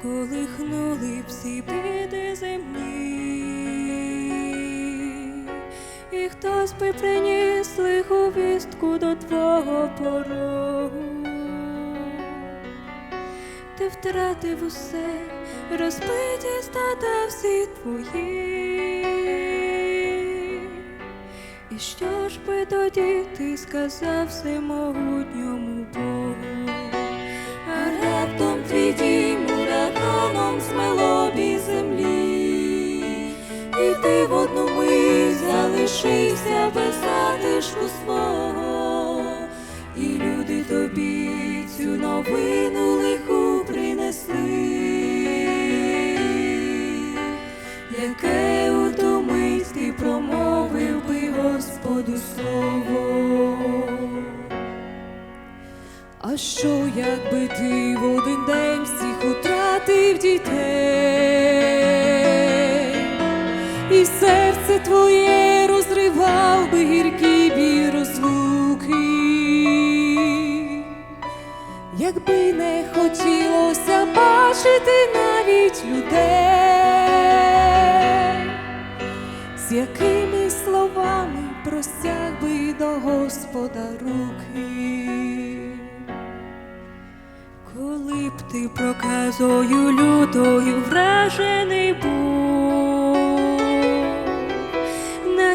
вколихнули всі біди землі, і хтось би приніс лиху вістку до твого порогу. Ти втратив усе, розбиті стада всі твої. І що ж би тоді ти сказав всемогутньому Богу? Ти в одну мить залишився без затишку свого, і люди тобі цю новину лиху принесли, яке у ту мить ти промовив би Господу слово. А що, якби ти в один день всіх утратив дітей, серце твоє розривав би гіркий біль розлуки, якби не хотілося бачити навіть людей, з якими словами простяг би до Господа руки. Коли б ти проказою лютою вражений був,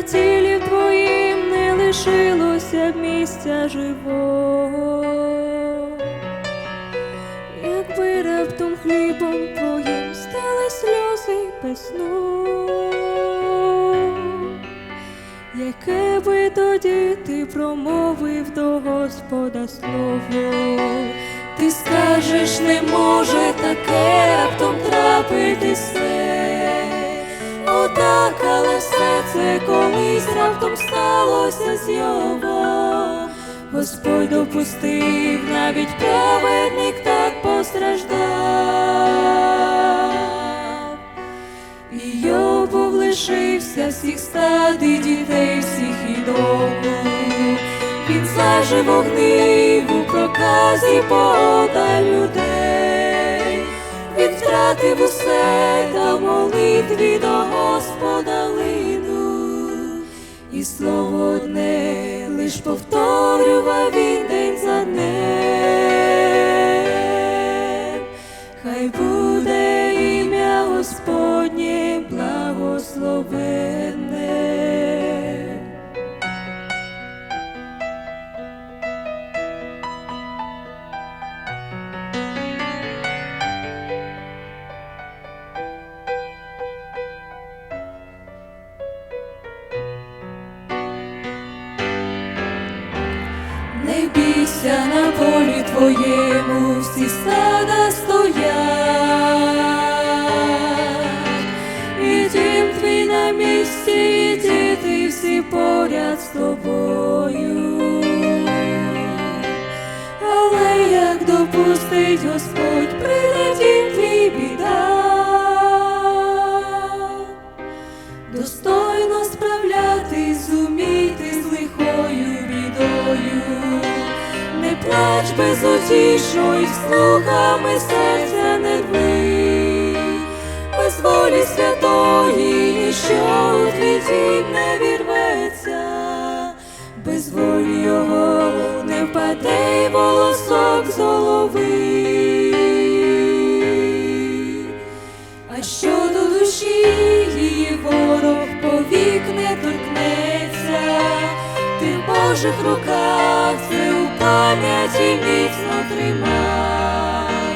тілі твоїм не лишилося б місця живого, якби раптом хлібом твоїм стали сльози без сну, яке би тоді ти промовив до Господа слово, ти скажеш, не може таке раптом трапитися. Отак, але все це колись раптом сталося з його. Господь допустив, навіть праведник так постраждав. І Йобов лишився всіх стад дітей, всіх і дому. Він зажив вогнив проказі пода людей. Він в усе та в молитві до Господа лину. І слово одне лиш повторював він день за днем. Хай буде ім'я Господнє благословенне. Не на полі твоєму, всі стада стоять, і дім твій на місці, і діти всі поряд з тобою. Але як допустить Господь, прийде в дім твій біда, достойно справлятись, зуміти плач безутішно і слухами серця не рви, без волі святої ніщо у твій не вірветься, без волі його не впаде й волосок з голови. А щодо душі її ворог повік не торкнеться, ти в Божих руках пам'яті міцно тримай.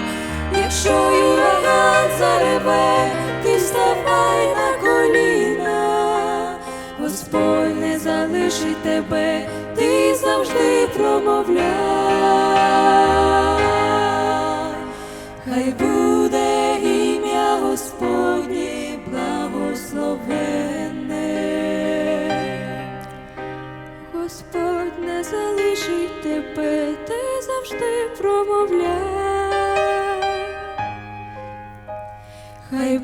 Якщо ураган зареве, ти вставай на коліна, Господь не залишить тебе, ти завжди промовляй. Хай буде завжди промовляй. Хай